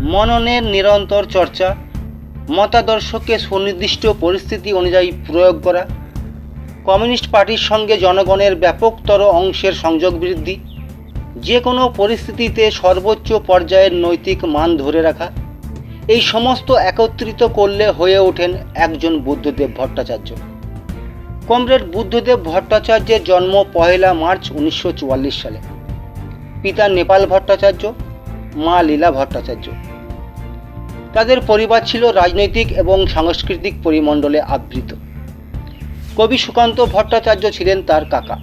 মননের নিরন্তর চর্চা, মতাদর্শকে সুনির্দিষ্ট পরিস্থিতি অনুযায়ী প্রয়োগ করা, কমিউনিস্ট পার্টির সঙ্গে জনগণের ব্যাপকতর অংশের সংযোগ বৃদ্ধি যে কোনো পরিস্থিতিতে সর্বোচ্চ পর্যায়ের নৈতিক মান ধরে রাখা, এই সমস্ত একত্রিত করলে হয়ে ওঠেন একজন বুদ্ধদেব ভট্টাচার্য। কমরেড বুদ্ধদেব ভট্টাচার্যের জন্ম পহেলা মার্চ উনিশশো চুয়াল্লিশ সালে। পিতা নেপাল ভট্টাচার্য, মা লীলা ভট্টাচার্য। তাদের পরিবার ছিল রাজনৈতিক এবং সাংস্কৃতিক পরিমণ্ডলে আবৃত। কবি সুকান্ত ভট্টাচার্য ছিলেন তার কাকা।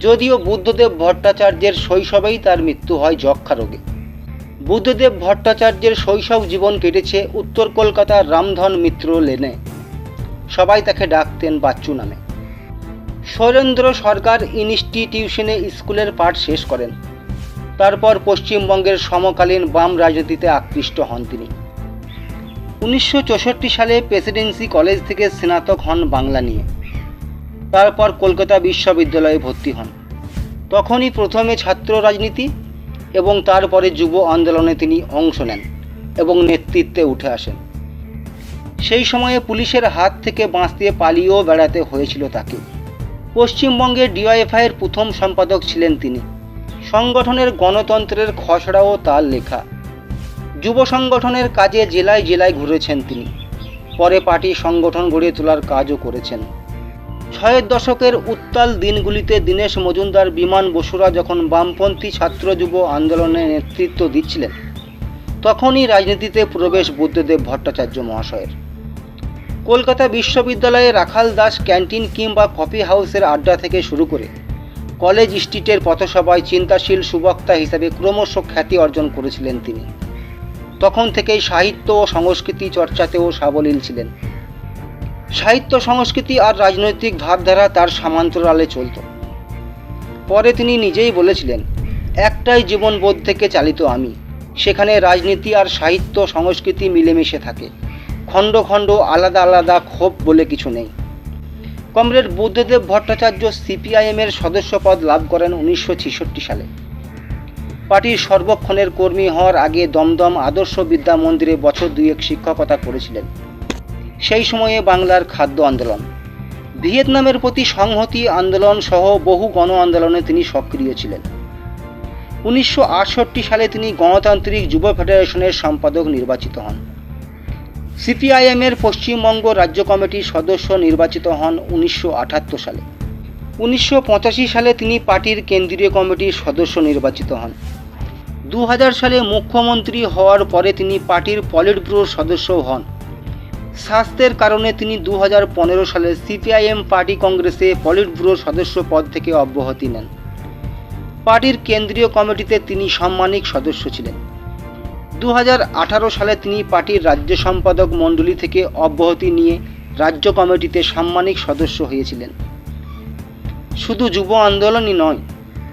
যদিও বুদ্ধদেব ভট্টাচার্যের শৈশবেই তার মৃত্যু হয় যক্ষা রোগে। বুদ্ধদেব ভট্টাচার্যের শৈশব জীবন কেটেছে উত্তর কলকাতার রামধন মিত্র লেনে। সবাই তাকে ডাকতেন বাচ্চু নামে। শৈলেন্দ্র সরকার ইনস্টিটিউশনে স্কুলের পাঠ শেষ করেন। তারপর পশ্চিমবঙ্গের সমকালীন বাম রাজনীতিতে আকৃষ্ট হন তিনি। উনিশশো চৌষট্টি সালে প্রেসিডেন্সি কলেজ থেকে স্নাতক হন বাংলা নিয়ে। তারপর কলকাতা বিশ্ববিদ্যালয়ে ভর্তি হন। তখনই প্রথমে ছাত্র রাজনীতি এবং তারপরে যুব আন্দোলনে তিনি অংশ নেন এবং নেতৃত্বে উঠে আসেন। সেই সময়ে পুলিশের হাত থেকে বাঁচতে পালিয়েও বেড়াতে হয়েছিল তাকে। পশ্চিমবঙ্গের ডিওয়াইএফআইয়ের প্রথম সম্পাদক ছিলেন তিনি। সংগঠনের গণতন্ত্রের খসড়াও তার লেখা। যুব সংগঠনের কাজে জেলায় জেলায় ঘুরেছেন তিনি। পরে পার্টি সংগঠন গড়ে তোলার কাজও করেছেন। ছয়ের দশকের উত্তাল দিনগুলিতে দীনেশ মজুমদার, বিমান বসুরা যখন বামপন্থী ছাত্র যুব আন্দোলনে নেতৃত্ব দিচ্ছিলেন, তখনই রাজনীতিতে প্রবেশ বুদ্ধদেব ভট্টাচার্য মহাশয়ের। কলকাতা বিশ্ববিদ্যালয়ে রাখাল দাস ক্যান্টিন কিংবা কফি হাউসের আড্ডা থেকে শুরু করে কলেজ স্ট্রিটের পথসভায় চিন্তাশীল সুবক্তা হিসাবে ক্রমশ খ্যাতি অর্জন করেছিলেন তিনি। তখন থেকেই সাহিত্য ও সংস্কৃতি চর্চাতেও সাবলীল ছিলেন। সাহিত্য, সংস্কৃতি আর রাজনৈতিক ভাবধারা তার সমান্তরালে চলত। পরে তিনি নিজেই বলেছিলেন, একটাই জীবনবোধ থেকে চালিত আমি। সেখানে রাজনীতি আর সাহিত্য, সংস্কৃতি মিলেমিশে থাকে। খণ্ড খণ্ড আলাদা আলাদা ক্ষোভ বলে কিছু নেই। কমরেড বুদ্ধদেব ভট্টাচার্য সিপিআইএমের সদস্যপদ লাভ করেন উনিশশো ছেষট্টি সালে। পার্টির সর্বক্ষণের কর্মী হওয়ার আগে দমদম আদর্শ বিদ্যা মন্দিরে বছর দুয়েক শিক্ষকতা করেছিলেন। সেই সময়ে বাংলার খাদ্য আন্দোলন। ভিয়েতনামের প্রতি সংহতি আন্দোলন সহ বহু গণ আন্দোলনে তিনি সক্রিয় ছিলেন। উনিশশো আটষট্টি সালে তিনি গণতান্ত্রিক যুব ফেডারেশনের সম্পাদক নির্বাচিত হন। সিপিআইএমের পশ্চিমবঙ্গ রাজ্য কমিটির সদস্য নির্বাচিত হন উনিশশো আটাত্তর সালে। উনিশশো পঁচাশি সালে তিনি পার্টির কেন্দ্রীয় কমিটির সদস্য নির্বাচিত হন। দু হাজার সালে মুখ্যমন্ত্রী হওয়ার পরে তিনি পার্টির পলিট ব্যুরোর সদস্য হন। স্বাস্থ্যের কারণে তিনি দু হাজার পনেরো সালে সিপিআইএম পার্টি কংগ্রেসে পলিট ব্যুরোর সদস্য পদ থেকে অব্যাহতি নেন। পার্টির কেন্দ্রীয় কমিটিতে তিনি সাম্মানিক সদস্য ছিলেন। দু হাজার আঠারো সালে তিনি পার্টির রাজ্য সম্পাদক মণ্ডলী থেকে অব্যাহতি নিয়ে রাজ্য কমিটিতে সাম্মানিক সদস্য হয়েছিলেন। শুধু যুব আন্দোলনই নয়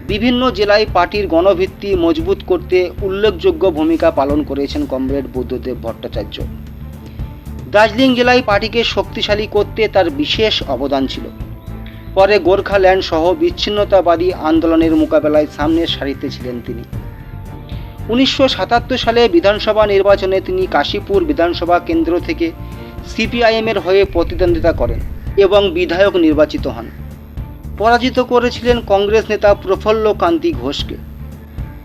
বিভিন্ন জেলায় পার্টির গণভিত্তি মজবুত করতে উল্লেখযোগ্য ভূমিকা পালন করেছেন কমরেড বুদ্ধদেব ভট্টাচার্য। দার্জিলিং জেলায় পার্টিকে শক্তিশালী করতে তার বিশেষ অবদান ছিল। পরে গোর্খাল্যান্ড সহ বিচ্ছিন্নতাবাদী আন্দোলনের মোকাবেলায় সামনের সারিতে ছিলেন তিনি। উনিশশো সাতাত্তর সালে বিধানসভা নির্বাচনে তিনি কাশীপুর বিধানসভা কেন্দ্র থেকে সিপিআইএমের হয়ে প্রতিদ্বন্দ্বিতা করেন এবং বিধায়ক নির্বাচিত হন। পরাজিত করেছিলেন কংগ্রেস নেতা প্রফুল্ল কান্তি ঘোষকে।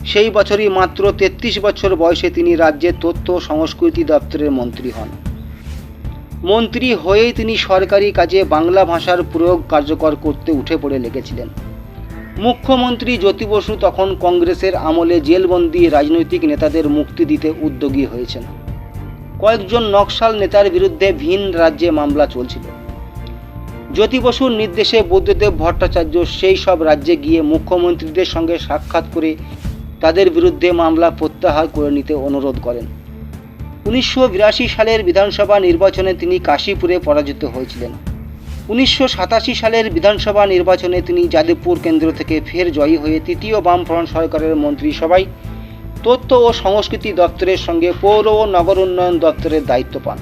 সেই বছরই মাত্র তেত্রিশ বছর বয়সে তিনি রাজ্যের তথ্য সংস্কৃতি দপ্তরের মন্ত্রী হন। মন্ত্রী হয়েই তিনি সরকারি কাজে বাংলা ভাষার প্রয়োগ কার্যকর করতে উঠে পড়ে লেগেছিলেন। মুখ্যমন্ত্রী জ্যোতি বসু তখন কংগ্রেসের আমলে জেলবন্দি রাজনৈতিক নেতাদের মুক্তি দিতে উদ্যোগী হয়েছেন। কয়েকজন নকশাল নেতার বিরুদ্ধে ভিন রাজ্যে মামলা চলছিল। জ্যোতি বসুর নির্দেশে বুদ্ধদেব ভট্টাচার্য সেই সব রাজ্যে গিয়ে মুখ্যমন্ত্রীদের সঙ্গে সাক্ষাৎ করে তাদের বিরুদ্ধে মামলা প্রত্যাহার করে নিতে অনুরোধ করেন। উনিশশো বিরাশি সালের বিধানসভা নির্বাচনে তিনি কাশীপুরে পরাজিত হয়েছিলেন। উনিশশো সাতাশি সালের বিধানসভা নির্বাচনে তিনি যাদবপুর কেন্দ্র থেকে ফের জয়ী হয়ে তৃতীয় বামফ্রন্ট সরকারের মন্ত্রিসভায় তথ্য ও সংস্কৃতি দপ্তরের সঙ্গে পৌর ও নগর উন্নয়ন দপ্তরের দায়িত্ব পান।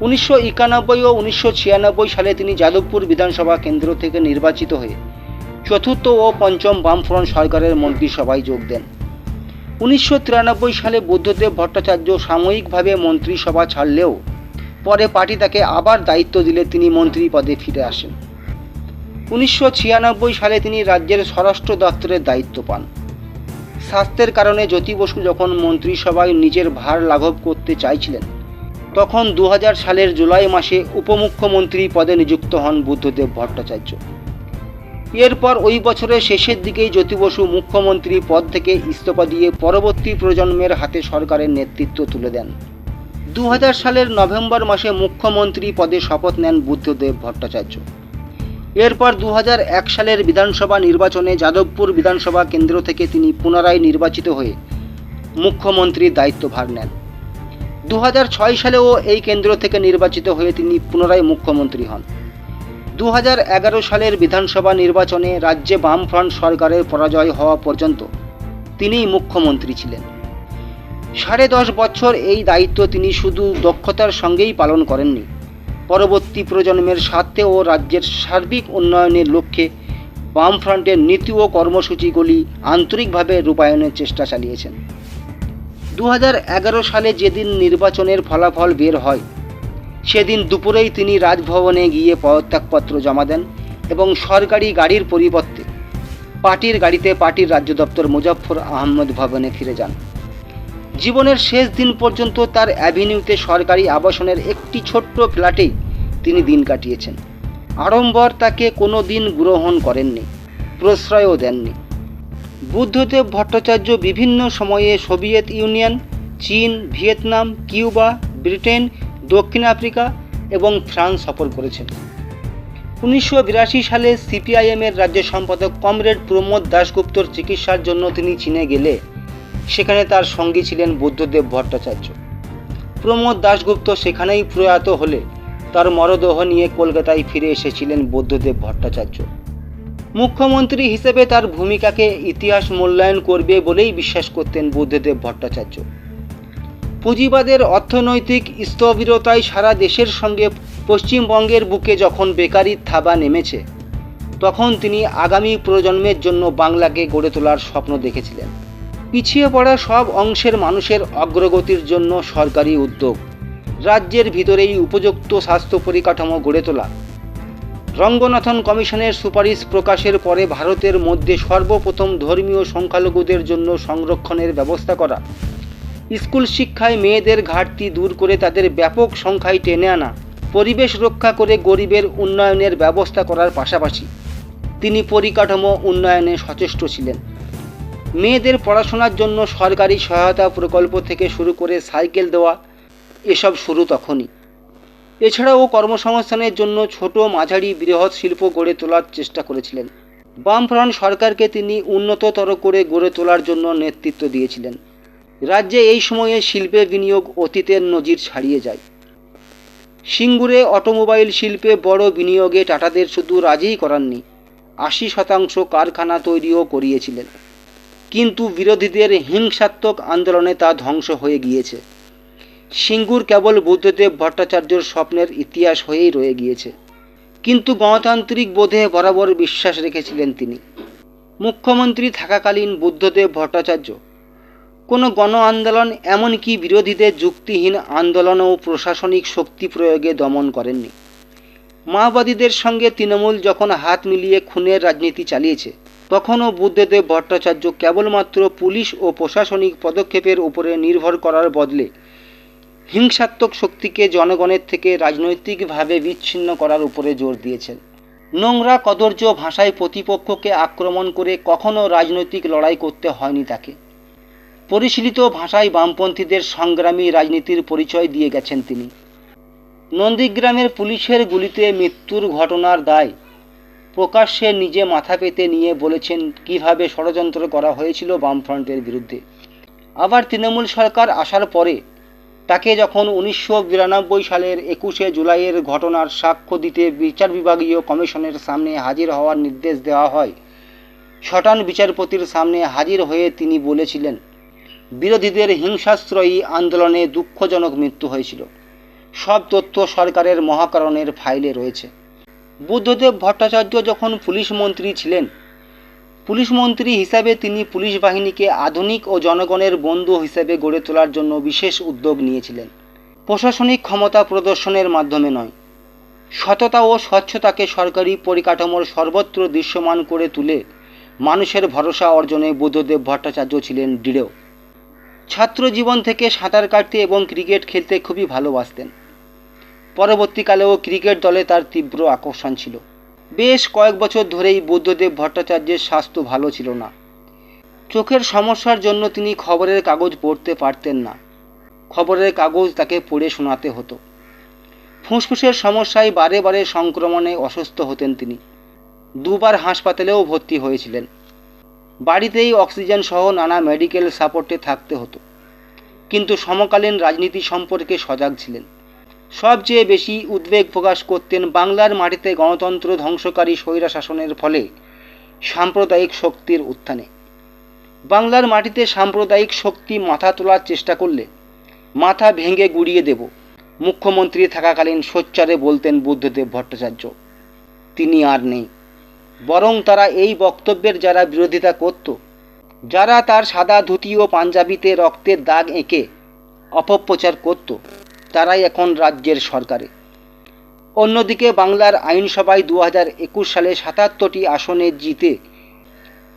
উনিশশো একানব্বই ও উনিশশো ছিয়ানব্বই সালে তিনি যাদবপুর বিধানসভা কেন্দ্র থেকে নির্বাচিত হয়ে চতুর্থ ও পঞ্চম বামফ্রন্ট সরকারের মন্ত্রিসভায় যোগ দেন। উনিশশো তিরানব্বই সালে বুদ্ধদেব ভট্টাচার্য সাময়িকভাবে মন্ত্রিসভা ছাড়লেও পরে পার্টি তাকে আবার দায়িত্ব দিলে তিনি মন্ত্রী পদে ফিরে আসেন। উনিশশো ছিয়ানব্বই সালে তিনি রাজ্যের স্বরাষ্ট্র দপ্তরের দায়িত্ব পান। স্বাস্থ্যের কারণে জ্যোতি বসু যখন মন্ত্রিসভায় নিজের ভার লাঘব করতে চাইছিলেন তখন দু হাজার সালের জুলাই মাসে উপমুখ্যমন্ত্রী পদে নিযুক্ত হন বুদ্ধদেব ভট্টাচার্য। এরপর ওই বছরের শেষের দিকেই জ্যোতি বসু মুখ্যমন্ত্রী পদ থেকে ইস্তফা দিয়ে পরবর্তী প্রজন্মের হাতে সরকারের নেতৃত্ব তুলে দেন। দু হাজার সালের নভেম্বর মাসে মুখ্যমন্ত্রী পদে শপথ নেন বুদ্ধদেব ভট্টাচার্য। এরপর দু হাজার এক সালের বিধানসভা নির্বাচনে যাদবপুর বিধানসভা কেন্দ্র থেকে তিনি পুনরায় নির্বাচিত হয়ে মুখ্যমন্ত্রীর দায়িত্বভার নেন। দু হাজার ছয় সালেও এই কেন্দ্র থেকে নির্বাচিত হয়ে তিনি পুনরায় মুখ্যমন্ত্রী হন। দু হাজার এগারো সালের বিধানসভা নির্বাচনে রাজ্যে বামফ্রন্ট সরকারের পরাজয় হওয়া পর্যন্ত তিনিই মুখ্যমন্ত্রী ছিলেন। সাড়ে দশ বছর এই দায়িত্ব তিনি শুধু দক্ষতার সঙ্গেই পালন করেননি, পরবর্তী প্রজন্মের স্বার্থে ও রাজ্যের সার্বিক উন্নয়নের লক্ষ্যে বামফ্রন্টের নীতি ও কর্মসূচিগুলি আন্তরিকভাবে রূপায়ণের চেষ্টা চালিয়েছেন। দু হাজার এগারো সালে যেদিন নির্বাচনের ফলাফল বের হয়, সেদিন দুপুরেই তিনি রাজভবনে গিয়ে পদত্যাগপত্র জমা দেন এবং সরকারি গাড়ির পরিবর্তে পার্টির গাড়িতে পার্টির রাজ্য দপ্তর মুজফ্ফর আহমদ ভবনে ফিরে যান। জীবনের শেষ দিন পর্যন্ত তার অ্যাভিনিউতে সরকারি আবাসনের একটি ছোট্ট ফ্ল্যাটেই তিনি দিন কাটিয়েছেন। আড়ম্বর তাকে কোনো দিন গ্রহণ করেননি, প্রশ্রয়ও দেননি। বুদ্ধদেব ভট্টাচার্য বিভিন্ন সময়ে সোভিয়েত ইউনিয়ন, চীন, ভিয়েতনাম, কিউবা, ব্রিটেন, দক্ষিণ আফ্রিকা এবং ফ্রান্স সফর করেছেন। উনিশশো বিরাশি সালে সিপিআইএমের রাজ্য সম্পাদক কমরেড প্রমোদ দাশগুপ্তর চিকিৎসার জন্য তিনি চীনে গেলে, সেখানে তার সঙ্গী ছিলেন বুদ্ধদেব ভট্টাচার্য। প্রমোদ দাশগুপ্ত সেখানেই প্রয়াত হলে তার মরদেহ নিয়ে কলকাতায় ফিরে এসেছিলেন বুদ্ধদেব ভট্টাচার্য। মুখ্যমন্ত্রী হিসেবে তার ভূমিকাকে ইতিহাস মূল্যায়ন করবে বলেই বিশ্বাস করতেন বুদ্ধদেব ভট্টাচার্য। পুঁজিবাদের অর্থনৈতিক স্থবিরতায় সারা দেশের সঙ্গে পশ্চিমবঙ্গের বুকে যখন বেকারির থাবা নেমেছে, তখন তিনি আগামী প্রজন্মের জন্য বাংলাকে গড়ে তোলার স্বপ্ন দেখেছিলেন। পিছিয়ে পড়া সব অংশের মানুষের অগ্রগতির জন্য সরকারি উদ্যোগ, রাজ্যের ভিতরেই উপযুক্ত স্বাস্থ্য পরিকাঠামো গড়ে তোলা রঙ্গনাথন কমিশনের সুপারিশ প্রকাশের পরে ভারতের মধ্যে সর্বপ্রথম ধর্মীয় সংখ্যালঘুদের জন্য সংরক্ষণের ব্যবস্থা করা। স্কুল শিক্ষায় মেয়েদের ঘাটতি দূর করে তাদের ব্যাপক সংখ্যায় টেনে আনা, পরিবেশ রক্ষা করে গরিবের উন্নয়নের ব্যবস্থা করার পাশাপাশি তিনি পরিকাঠামো উন্নয়নে সচেষ্ট ছিলেন। মেয়েদের পড়াশোনার জন্য সরকারি সহায়তা প্রকল্প থেকে শুরু করে সাইকেল দেওয়া, এসব শুরু তখনই। এছাড়াও কর্মসংস্থানের জন্য ছোট মাঝারি বৃহৎ শিল্প গড়ে তোলার চেষ্টা করেছিলেন। বামফ্রন্ট সরকারকে তিনি উন্নততর করে গড়ে তোলার জন্য নেতৃত্ব দিয়েছিলেন। রাজ্যে এই সময়ে শিল্পে বিনিয়োগ অতীতের নজির ছাড়িয়ে যায়। সিঙ্গুরে অটোমোবাইল শিল্পে বড় বিনিয়োগে টাটাদের শুধু রাজিই করাননি, আশি শতাংশ কারখানা তৈরিও করিয়েছিলেন। কিন্তু বিরোধীদের হিংসাত্মক আন্দোলনে তা ধ্বংস হয়ে গিয়েছে। সিঙ্গুর কেবল বুদ্ধদেব ভট্টাচার্যর স্বপ্নের ইতিহাস হয়েই রয়ে গিয়েছে। কিন্তু গণতান্ত্রিক বোধে বরাবর বিশ্বাস রেখেছিলেন তিনি। মুখ্যমন্ত্রী থাকাকালীন বুদ্ধদেব ভট্টাচার্য, কোনো গণ আন্দোলন এমনকি বিরোধীদের যুক্তিহীন আন্দোলন ও প্রশাসনিক শক্তি প্রয়োগে দমন করেননি। মাওবাদীদের সঙ্গে তৃণমূল যখন হাত মিলিয়ে খুনের রাজনীতি চালিয়েছে, তখনও বুদ্ধদেব ভট্টাচার্য কেবলমাত্র পুলিশ ও প্রশাসনিক পদক্ষেপের উপরে নির্ভর করার বদলে হিংসাত্মক শক্তিকে জনগণের থেকে রাজনৈতিকভাবে বিচ্ছিন্ন করার উপরে জোর দিয়েছেন। নোংরা কদর্য ভাষায় প্রতিপক্ষকে আক্রমণ করে কখনো রাজনৈতিক লড়াই করতে হয়নি তাকে। পরিশীলিত ভাষায় বামপন্থীদের সংগ্রামী রাজনীতির পরিচয় দিয়ে গেছেন তিনি। নন্দীগ্রামের পুলিশের গুলিতে মৃত্যুর ঘটনার দায় প্রকাশ্যে নিজে মাথা পেতে নিয়ে বলেছেন কীভাবে ষড়যন্ত্র করা হয়েছিল বামফ্রন্টের বিরুদ্ধে। আবার তৃণমূল সরকার আসার পরে তাকে যখন উনিশশো বিরানব্বই সালের একুশে জুলাইয়ের ঘটনার সাক্ষ্য দিতে বিচার বিভাগীয় কমিশনের সামনে হাজির হওয়ার নির্দেশ দেওয়া হয় ছটান বিচারপতির সামনে হাজির হয়ে তিনি বলেছিলেন, বিরোধীদের হিংসাশ্রয়ী আন্দোলনে দুঃখজনক মৃত্যু হয়েছিল। সব তথ্য সরকারের মহাকরণের ফাইলে রয়েছে। বুদ্ধদেব ভট্টাচার্য যখন পুলিশ মন্ত্রী ছিলেন পুলিশ মন্ত্রী হিসাবে তিনি পুলিশ বাহিনীকে আধুনিক ও জনগণের বন্ধু হিসেবে গড়ে তোলার জন্য বিশেষ উদ্যোগ নিয়েছিলেন। প্রশাসনিক ক্ষমতা প্রদর্শনের মাধ্যমে নয়। সততা ও স্বচ্ছতাকে সরকারি পরিকাঠামোর সর্বত্র দৃশ্যমান করে তুলে মানুষের ভরসা অর্জনে বুদ্ধদেব ভট্টাচার্য ছিলেন দৃঢ়। ছাত্র জীবন থেকে সাঁতার কাটতে এবং ক্রিকেট খেলতে খুবই ভালোবাসতেন। পরবর্তীকালেও ক্রিকেট দলে তার তীব্র আকর্ষণ ছিল। বেশ কয়েক বছর ধরেই বুদ্ধদেব ভট্টাচার্যের স্বাস্থ্য ভালো ছিল না। চোখের সমস্যার জন্য তিনি খবরের কাগজ পড়তে পারতেন না। খবরের কাগজ তাকে পড়ে শোনাতে হতো। ফুসফুসের সমস্যায় বারে বারে সংক্রমণে অসুস্থ হতেন তিনি। দুবার হাসপাতালেও ভর্তি হয়েছিলেন। বাড়িতেই অক্সিজেন সহ নানা মেডিকেল সাপোর্টে থাকতে হতো। কিন্তু সমকালীন রাজনীতি সম্পর্কে সজাগ ছিলেন। সবচেয়ে বেশি উদ্বেগ প্রকাশ করতেন বাংলার মাটিতে গণতন্ত্র ধ্বংসকারী স্বৈরা শাসনের ফলে সাম্প্রদায়িক শক্তির উত্থানে। বাংলার মাটিতে সাম্প্রদায়িক শক্তি মাথা তোলার চেষ্টা করলে মাথা ভেঙে গুড়িয়ে দেব, মুখ্যমন্ত্রী থাকাকালীন সোচ্চারে বলতেন বুদ্ধদেব ভট্টাচার্য। তিনি আর নেই। বরং তারা এই বক্তব্যের যারা বিরোধিতা করত, যারা তার সাদা ধুতি ও পাঞ্জাবিতে রক্তের দাগ এঁকে অপপ্রচার করত তারাই এখন রাজ্যের সরকারে। অন্যদিকে বাংলার আইনসভায় দু হাজার একুশ সালে সাতাত্তরটি আসনে জিতে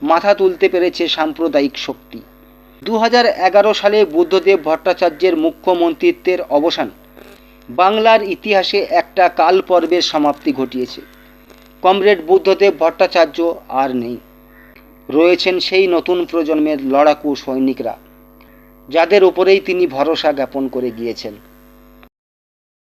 মাথা তুলতে পেরেছে সাম্প্রদায়িক শক্তি। দু হাজার এগারো সালে বুদ্ধদেব ভট্টাচার্যের মুখ্যমন্ত্রিত্বের অবসান বাংলার ইতিহাসে একটা কাল পর্বের সমাপ্তি ঘটিয়েছে। কমরেড বুদ্ধদেব ভট্টাচার্য আর নেই। রয়েছেন সেই নতুন প্রজন্মের লড়াকু সৈনিকরা, যাদের উপরেই তিনি ভরসা জ্ঞাপন করে গিয়েছেন।